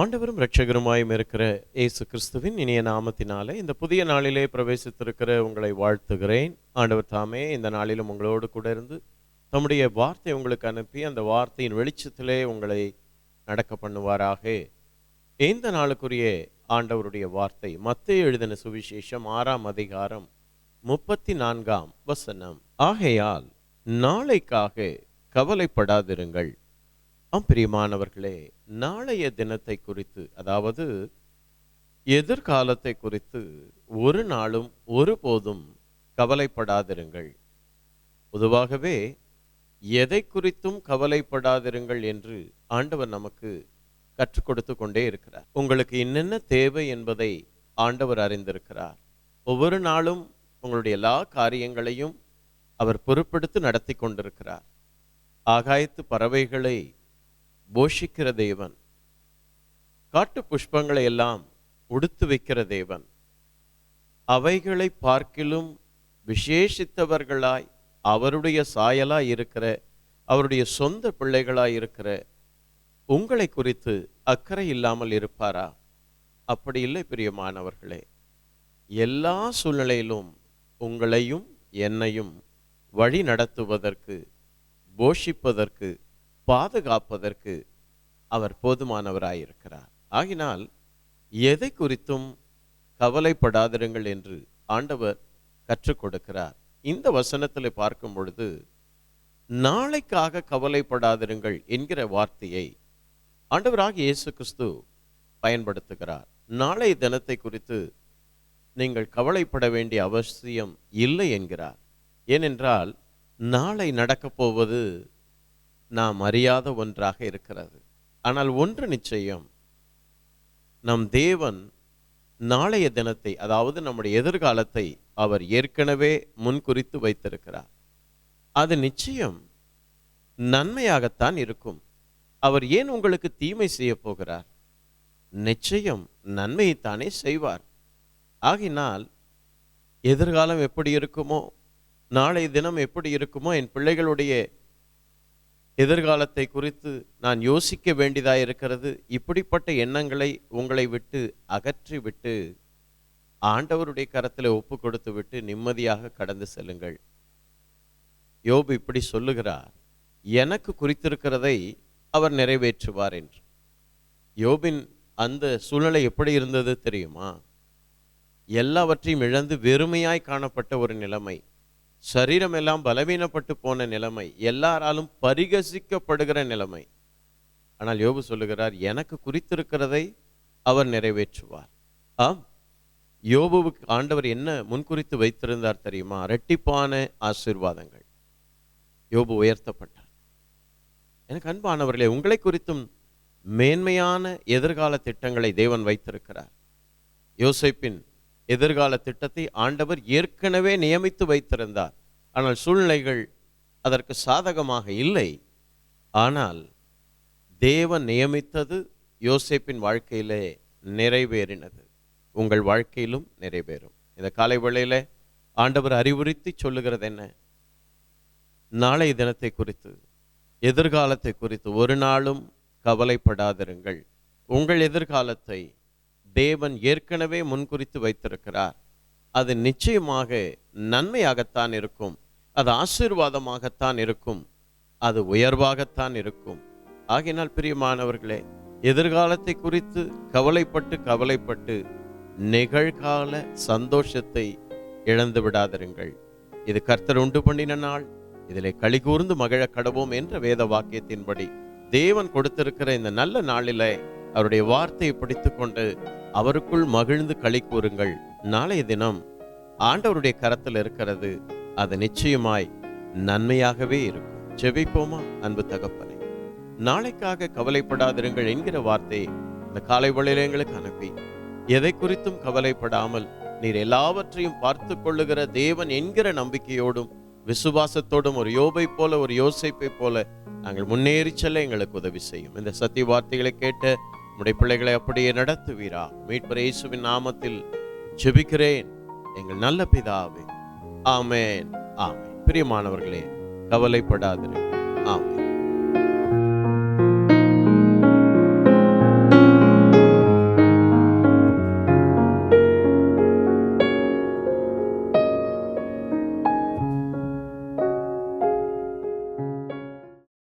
ஆண்டவரும் இரட்சகருமாயும் இருக்கிற இயேசு கிறிஸ்துவின் இனிய நாமத்தினாலே இந்த புதிய நாளிலே பிரவேசித்திருக்கிற உங்களை வாழ்த்துகிறேன். ஆண்டவர் தாமே இந்த நாளிலும் உங்களோடு கூட இருந்து தம்முடைய வார்த்தை உங்களுக்கு அனுப்பி அந்த வார்த்தையின் வெளிச்சத்திலே உங்களை நடக்க பண்ணுவாராக. இந்த நாளுக்குரிய ஆண்டவருடைய வார்த்தை மத்திய எழுதின சுவிசேஷம் ஆறாம் அதிகாரம் முப்பத்தி நான்காம் வசனம். ஆகையால் நாளைக்காக கவலைப்படாதிருங்கள். ஆம் பிரியமானவர்களே நாளைய தினத்தை குறித்து அதாவது எதிர்காலத்தை குறித்து ஒரு நாளும் ஒருபோதும் கவலைப்படாதிருங்கள். பொதுவாகவே எதை குறித்தும் கவலைப்படாதிருங்கள் என்று ஆண்டவர் நமக்கு கற்றுக் கொடுத்து கொண்டே இருக்கிறார். உங்களுக்கு என்னென்ன தேவை என்பதை ஆண்டவர் அறிந்திருக்கிறார். ஒவ்வொரு நாளும் உங்களுடைய எல்லா காரியங்களையும் அவர் பொறுப்பெடுத்து நடத்தி கொண்டிருக்கிறார். ஆகாயத்து பறவைகளை போஷிக்கிற தேவன். காட்டு புஷ்பங்களை எல்லாம் உடுத்து வைக்கிற தேவன். அவைகளை பார்க்கிலும் விசேஷித்தவர்களாய் அவருடைய சாயலாய் இருக்கிற அவருடைய சொந்த பிள்ளைகளாய் இருக்கிற உங்களை குறித்து அக்கறை இல்லாமல் இருப்பாரா? அப்படி இல்லை பிரியமானவர்களே. எல்லா சூழ்நிலையிலும் உங்களையும் என்னையும் வழி நடத்துவதற்கு போஷிப்பதற்கு பாதுகாப்பதற்கு அவர் போதுமானவராயிருக்கிறார். ஆகினால் எதை குறித்தும் கவலைப்படாதிருங்கள் என்று ஆண்டவர் கற்றுக் கொடுக்கிறார். இந்த வசனத்தில் பார்க்கும் பொழுது நாளைக்காக கவலைப்படாதிருங்கள் என்கிற வார்த்தையை ஆண்டவராக இயேசு கிறிஸ்து பயன்படுத்துகிறார். நாளை தினத்தை குறித்து நீங்கள் கவலைப்பட வேண்டிய அவசியம் இல்லை என்கிறார். ஏனென்றால் நாளை நடக்கப் போவது நாம் அறியாத ஒன்றாக இருக்கிறது. ஆனால் ஒன்று நிச்சயம் நம் தேவன் நாளைய தினத்தை அதாவது நம்முடைய எதிர்காலத்தை அவர் ஏற்கனவே முன்குறித்து வைத்திருக்கிறார். அது நிச்சயம் நன்மையாகத்தான் இருக்கும். அவர் ஏன் உங்களுக்கு தீமை செய்ய போகிறார்? நிச்சயம் நன்மையைத்தானே செய்வார். ஆகினால் எதிர்காலம் எப்படி இருக்குமோ நாளை தினம் எப்படி இருக்குமோ என் பிள்ளைகளுடைய எதிர்காலத்தை குறித்து நான் யோசிக்க வேண்டியதாக இருக்கிறது. இப்படிப்பட்ட எண்ணங்களை உங்களை விட்டு அகற்றி விட்டு ஆண்டவருடைய கரத்தில் ஒப்பு கொடுத்து விட்டு நிம்மதியாக கடந்து செல்லுங்கள். யோபு இப்படி சொல்லுகிறார். எனக்கு குறித்திருக்கிறதை அவர் நிறைவேற்றுவார் என்று. யோபின் அந்த சூழ்நிலை எப்படி இருந்தது தெரியுமா? எல்லாவற்றையும் இழந்து வெறுமையாய் காணப்பட்ட ஒரு நிலைமை. சரீரம் எல்லாம் பலவீனப்பட்டு போன நிலைமை எல்லாராலும் பரிகசிக்கப்படுகிற நிலைமை. ஆனால் யோபு சொல்லுகிறார் எனக்கு குறித்திருக்கிறதை அவர் நிறைவேற்றுவார். ஆம். யோபுவுக்கு ஆண்டவர் என்ன முன்குறித்து வைத்திருந்தார் தெரியுமா? ரெட்டிப்பான ஆசீர்வாதங்கள். யோபு உயர்த்தப்பட்டார். எனக்கு அன்பானவர்களே உங்களை குறித்தும் மேன்மையான எதிர்கால திட்டங்களை தேவன் வைத்திருக்கிறார். யோசைப்பின் எதிர்கால திட்டத்தை ஆண்டவர் ஏற்கனவே நியமித்து வைத்திருந்தார். ஆனால் சூழ்நிலைகள் அதற்கு சாதகமாக இல்லை. ஆனால் தேவன் நியமித்தது யோசேப்பின் வாழ்க்கையிலே நிறைவேறினது. உங்கள் வாழ்க்கையிலும் நிறைவேறும். இந்த காலை வேளையில ஆண்டவர் அறிவுறுத்தி சொல்லுகிறது என்ன? நாளைய தினத்தை குறித்து எதிர்காலத்தை குறித்து ஒரு நாளும் கவலைப்படாதிருங்கள். உங்கள் எதிர்காலத்தை தேவன் ஏற்கனவே முன்குறித்து வைத்திருக்கிறார். அது நிச்சயமாக நன்மையாகத்தான் இருக்கும். அது ஆசீர்வாதமாகத்தான் இருக்கும். அது உயர்வாகத்தான் இருக்கும். ஆகினால் பிரியமானவர்களே எதிர்காலத்தை குறித்து கவலைப்பட்டு கவலைப்பட்டு நிகழ்கால சந்தோஷத்தை இழந்து விடாதிருங்கள். இது கர்த்தர் உண்டு பண்ணின நாள். இதிலே களி கூர்ந்து மகிழ கடவோம் என்ற வேத வாக்கியத்தின்படி தேவன் கொடுத்திருக்கிற இந்த நல்ல நாளிலே அவருடைய வார்த்தையை பிடித்து கொண்டு அவருக்குள் மகிழ்ந்து களி கூறுங்கள். நாளைய தினம் ஆண்டவருடைய கரத்தில் இருக்கிறது அது நிச்சயமாய் நன்மையாகவே இருக்கும். செவிப்போமா அன்பு தகப்பனை. நாளைக்காக கவலைப்படாதிருங்கள் என்கிற வார்த்தையை இந்த காலை வேளையில எங்களுக்கு அனுப்பி. எதை குறித்தும் கவலைப்படாமல் நீர் எல்லாவற்றையும் பார்த்து கொள்ளுகிற தேவன் என்கிற நம்பிக்கையோடும் விசுவாசத்தோடும் ஒரு யோபை போல ஒரு யோசிப்பை போல நாங்கள் முன்னேறி செல்ல எங்களுக்கு உதவி செய்யும். இந்த சத்திய வார்த்தைகளை கேட்ட உடைய பிள்ளைகளை அப்படியே நடத்துவீரா? மீட்பர் இயேசுவின் நாமத்தில் ஜெபிக்கிறேன். எங்கள் நல்ல பிதாவே. ஆமேன். ஆமேன். பிரியமானவர்களே கவலைப்படாதிருங்கள் ஆமென்.